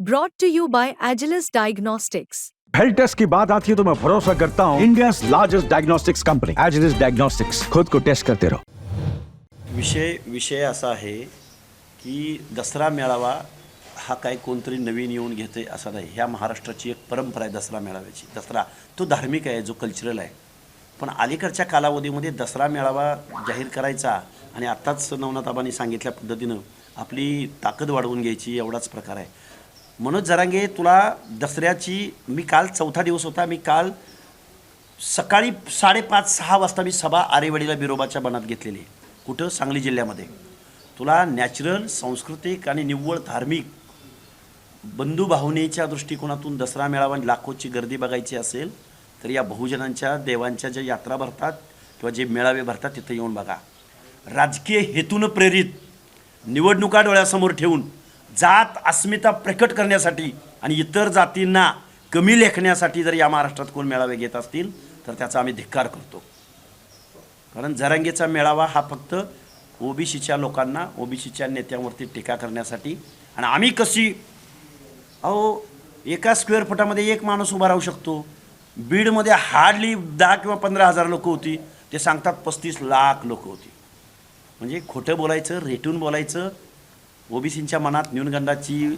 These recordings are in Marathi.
Brought to you by Agilus Diagnostics. Health test की बात आती है तो मैं भरोसा करता हूँ India largest diagnostics company Agilus diagnostics खुद को टेस्ट करते रहो विषय विषय असा आहे की दसरा मेळावा हा काही कोणतरी नवीन येऊन घेते असा नाही. ह्या महाराष्ट्राची एक परंपरा आहे दसरा मेळाव्याची. दसरा तो धार्मिक आहे जो कल्चरल आहे. पण अलीकडच्या कालावधीमध्ये दसरा मेळावा जाहीर करायचा आणि आत्ताच नवनाथ आबांनी सांगितल्या पद्धतीनं आपली ताकद वाढवून घ्यायची एवढाच प्रकार आहे. मनोज जरांगे तुला दसऱ्याची मी काल चौथा दिवस होता मी काल सकाळी साडेपाच सहा वाजता मी सभा आरेवाडीला बिरोबाच्या बनात घेतलेली. आहे कुठं? सांगली जिल्ह्यामध्ये. तुला नॅचरल सांस्कृतिक आणि निव्वळ धार्मिक बंधुभावनेच्या दृष्टिकोनातून दसरा मेळावा आणि लाखोची गर्दी बघायची असेल तर या बहुजनांच्या देवांच्या ज्या यात्रा भरतात किंवा जे मेळावे भरतात तिथं येऊन बघा. राजकीय हेतूनं प्रेरित निवडणुका डोळ्यासमोर ठेवून जात अस्मिता प्रकट करण्यासाठी आणि इतर जातींना कमी लेखण्यासाठी जर या महाराष्ट्रात कोण मेळावे घेत असतील तर त्याचा आम्ही धिक्कार करतो. कारण जरांगेचा मेळावा हा फक्त ओबीसीच्या लोकांना ओबीसीच्या नेत्यांवरती टीका करण्यासाठी. आणि आम्ही कशी अहो एका स्क्वेअर फुटामध्ये एक माणूस उभा राहू शकतो. बीडमध्ये हार्डली दहा किंवा पंधरा हजार लोक होती. ते सांगतात पस्तीस लाख लोक होती. म्हणजे खोटं बोलायचं रेटून बोलायचं ओबीसींच्या मनात न्यूनगंडाची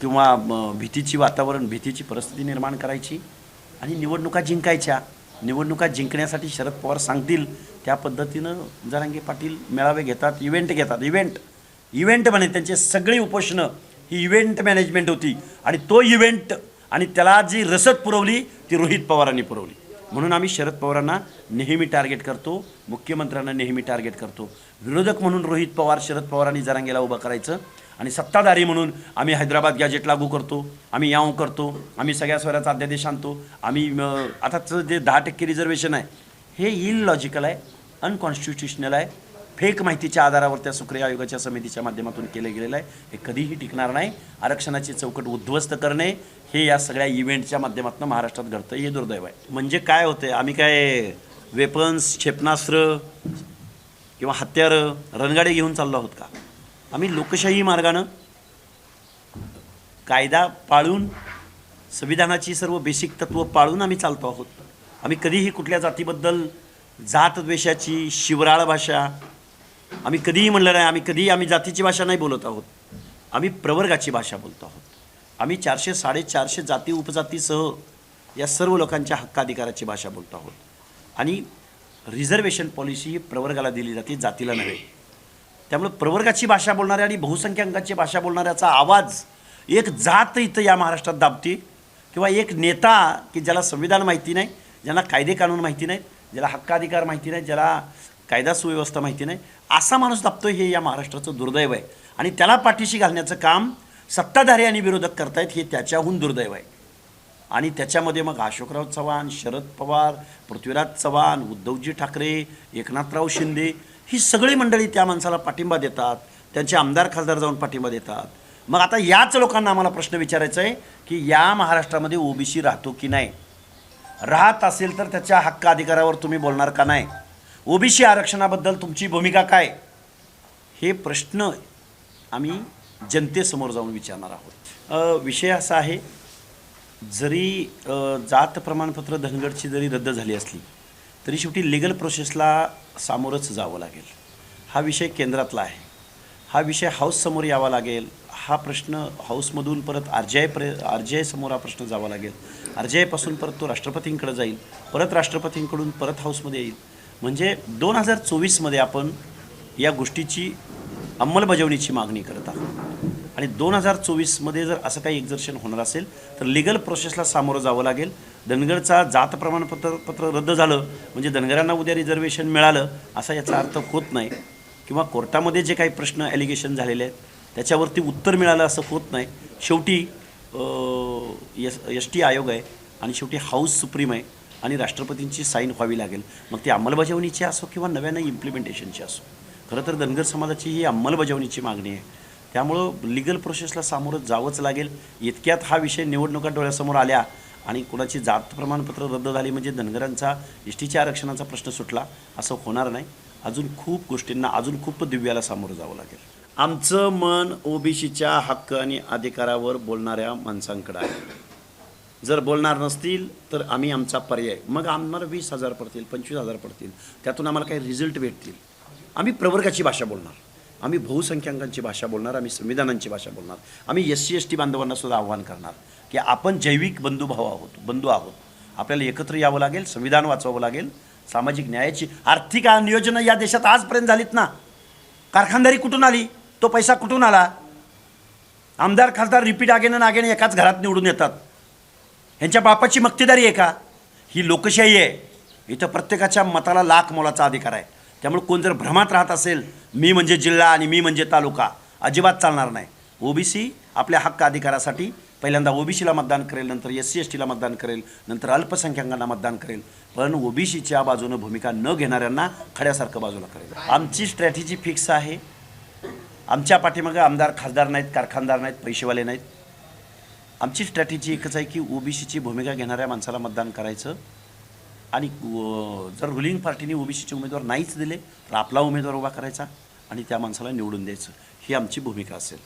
किंवा भीतीची वातावरण भीतीची परिस्थिती निर्माण करायची आणि निवडणुका जिंकायच्या. निवडणुका जिंकण्यासाठी शरद पवार सांगतील त्या पद्धतीनं जरांगे पाटील मेळावे घेतात इव्हेंट घेतात. इव्हेंट इव्हेंट म्हणे त्यांचे सगळी उपोषणं ही इव्हेंट मॅनेजमेंट होती. आणि तो इव्हेंट आणि त्याला जी रसद पुरवली ती रोहित पवारांनी पुरवली. म्हणून आम्ही शरद पवारांना नेहमी टार्गेट करतो मुख्यमंत्र्यांना नेहमी टार्गेट करतो. विरोधक म्हणून रोहित पवार शरद पवारांनी जरांगेला उभं करायचं आणि सत्ताधारी म्हणून आम्ही हैदराबाद गॅजेट लागू करतो आम्ही याव करतो आम्ही सगळ्या स्वराचा अध्यादेश आणतो आम्ही आताचं जे दहा टक्के रिझर्वेशन आहे हे इलॉजिकल आहे अनकॉन्स्टिट्युशनल आहे. फेक माहितीच्या आधारावर त्या सुक्रिया आयोगाच्या समितीच्या माध्यमातून केलं गेलेलं आहे. हे कधीही टिकणार नाही. आरक्षणाची चौकट उद्ध्वस्त करणे हे या सगळ्या इव्हेंटच्या माध्यमातून महाराष्ट्रात घडतं. हे दुर्दैव आहे. म्हणजे काय होते आम्ही काय वेपन्स क्षेपणास्त्र किंवा हत्यारं रणगाडे घेऊन चाललो आहोत का? आम्ही लोकशाही मार्गानं कायदा पाळून संविधानाची सर्व बेसिक तत्त्व पाळून आम्ही चालतो आहोत. आम्ही कधीही कुठल्या जातीबद्दल जातद्वेषाची शिवराळ भाषा आम्ही कधीही म्हणलं नाही आम्ही कधीही आम्ही जातीची भाषा नाही बोलत आहोत. आम्ही प्रवर्गाची भाषा बोलतो आहोत. आम्ही चारशे साडेचारशे जाती उपजातीसह या सर्व लोकांच्या हक्काधिकाराची भाषा बोलतो आहोत. आणि रिझर्वेशन पॉलिसी ही प्रवर्गाला दिली जाते जातीला नव्हे. त्यामुळे प्रवर्गाची भाषा बोलणाऱ्या आणि बहुसंख्याकांची भाषा बोलणाऱ्याचा आवाज एक जात इथं या महाराष्ट्रात दाबते किंवा एक नेता की ज्याला संविधान माहिती नाही ज्यांना कायदे कानून माहिती नाही ज्याला हक्काधिकार माहिती नाही ज्याला कायदा सुव्यवस्था माहिती नाही. असा माणूस दाबतो हे या महाराष्ट्राचं दुर्दैव आहे. आणि त्याला पाठीशी घालण्याचं काम सत्ताधारी आणि विरोधक करतायत हे त्याच्याहून दुर्दैव आहे. आणि त्याच्यामध्ये मग अशोकराव चव्हाण शरद पवार पृथ्वीराज चव्हाण उद्धवजी ठाकरे एकनाथराव शिंदे ही सगळी मंडळी त्या माणसाला पाठिंबा देतात. त्यांचे आमदार खासदार जाऊन पाठिंबा देतात. मग आता याच लोकांना आम्हाला प्रश्न विचारायचा आहे की या महाराष्ट्रामध्ये ओबीसी राहतो की नाही? राहत असेल तर त्याच्या हक्क अधिकारावर तुम्ही बोलणार का नाही? ओबीसी आरक्षणाबद्दल तुमची भूमिका काय? हे प्रश्न आम्ही जनतेसमोर जाऊन विचारणार आहोत. विषय असा आहे जरी जात प्रमाणपत्र धनगडची जरी रद्द झाली असली तरी शेवटी लिगल प्रोसेसला सामोरंच जावं लागेल. हा विषय केंद्रातला आहे. हा विषय हाऊससमोर यावा लागेल. हा प्रश्न हाऊसमधून परत आर जी आय प्र आर जी आयसमोर हा प्रश्न जावा लागेल. आर जी आयपासून परत तो राष्ट्रपतींकडे जाईल. परत राष्ट्रपतींकडून परत हाऊसमध्ये येईल. म्हणजे दोन हजार चोवीसमध्ये आपण या गोष्टीची अंमलबजावणीची मागणी करत आहोत. आणि दोन हजार चोवीसमध्ये जर असं काही एक्झर्शन होणार असेल तर लिगल प्रोसेसला सामोरं जावं लागेल. धनगरचा जात प्रमाणपत्र पत्र रद्द झालं म्हणजे धनगरांना उद्या रिझर्वेशन मिळालं असा याचा अर्थ होत नाही. किंवा कोर्टामध्ये जे काही प्रश्न ॲलिगेशन झालेले आहेत त्याच्यावरती उत्तर मिळालं असं होत नाही. शेवटी एस एस टी आयोग आहे आणि शेवटी हाऊस सुप्रीम आहे. आणि राष्ट्रपतींची साईन व्हावी लागेल. मग ती अंमलबजावणीची असो किंवा नव्यानं इम्प्लिमेंटेशनची असो. खरं तर धनगर समाजाची ही अंमलबजावणीची मागणी आहे. त्यामुळं लिगल प्रोसेसला सामोरं जावंच लागेल. इतक्यात हा विषय निवडणुका डोळ्यासमोर आल्या आणि कुणाची जात प्रमाणपत्र रद्द झाली म्हणजे धनगरांचा इष्टीच्या आरक्षणाचा प्रश्न सुटला असं होणार नाही. अजून खूप गोष्टींना अजून खूप दिव्याला सामोरं जावं लागेल. आमचं मन ओबीसीच्या हक्क आणि अधिकारावर बोलणाऱ्या माणसांकडे आहे. जर बोलणार नसतील तर आम्ही आमचा पर्याय. मग आम्हाला वीस हजार पडतील पंचवीस हजार पडतील. त्यातून आम्हाला काही रिझल्ट भेटतील. आम्ही प्रवर्गाची भाषा बोलणार. आम्ही बहुसंख्याकांची भाषा बोलणार आम्ही संविधानांची भाषा बोलणार. आम्ही एस सी एस टी बांधवांना सुद्धा आव्हान करणार की आपण जैविक बंधुभाव आहोत बंधू आहोत. आपल्याला एकत्र यावं लागेल संविधान वाचवावं लागेल सामाजिक न्यायाची आर्थिक नियोजनं या देशात आजपर्यंत झालीत ना. कारखानदारी कुठून आली? तो पैसा कुठून आला? आमदार खासदार रिपीट आगेनं नागेनं एकाच घरात निवडून येतात. ह्यांच्या बापाची मक्तेदारी आहे का? ही लोकशाही आहे. इथं प्रत्येकाच्या मताला लाख मोलाचा अधिकार आहे. त्यामुळे कोण जर भ्रमात राहत असेल मी म्हणजे जिल्हा आणि मी म्हणजे तालुका अजिबात चालणार नाही. ओबीसी आपल्या हक्क अधिकारासाठी पहिल्यांदा ओबीसीला मतदान करेल नंतर एस सी एस टीला मतदान करेल नंतर अल्पसंख्याकांना मतदान करेल. पण ओबीसीच्या बाजूनं भूमिका न घेणाऱ्यांना खड्यासारखं बाजूला करेल. आमची स्ट्रॅटेजी फिक्स आहे. आमच्या पाठीमागं आमदार खासदार नाहीत कारखानदार नाहीत पैसेवाले नाहीत. आमची स्ट्रॅटेजी एकच आहे की ओबीसीची भूमिका घेणाऱ्या माणसाला मतदान करायचं. आणि जर रुलिंग पार्टीने ओबीसीचे उमेदवार नाहीच दिले तर आपला उमेदवार उभा करायचा आणि त्या माणसाला निवडून द्यायचं. ही आमची भूमिका असेल.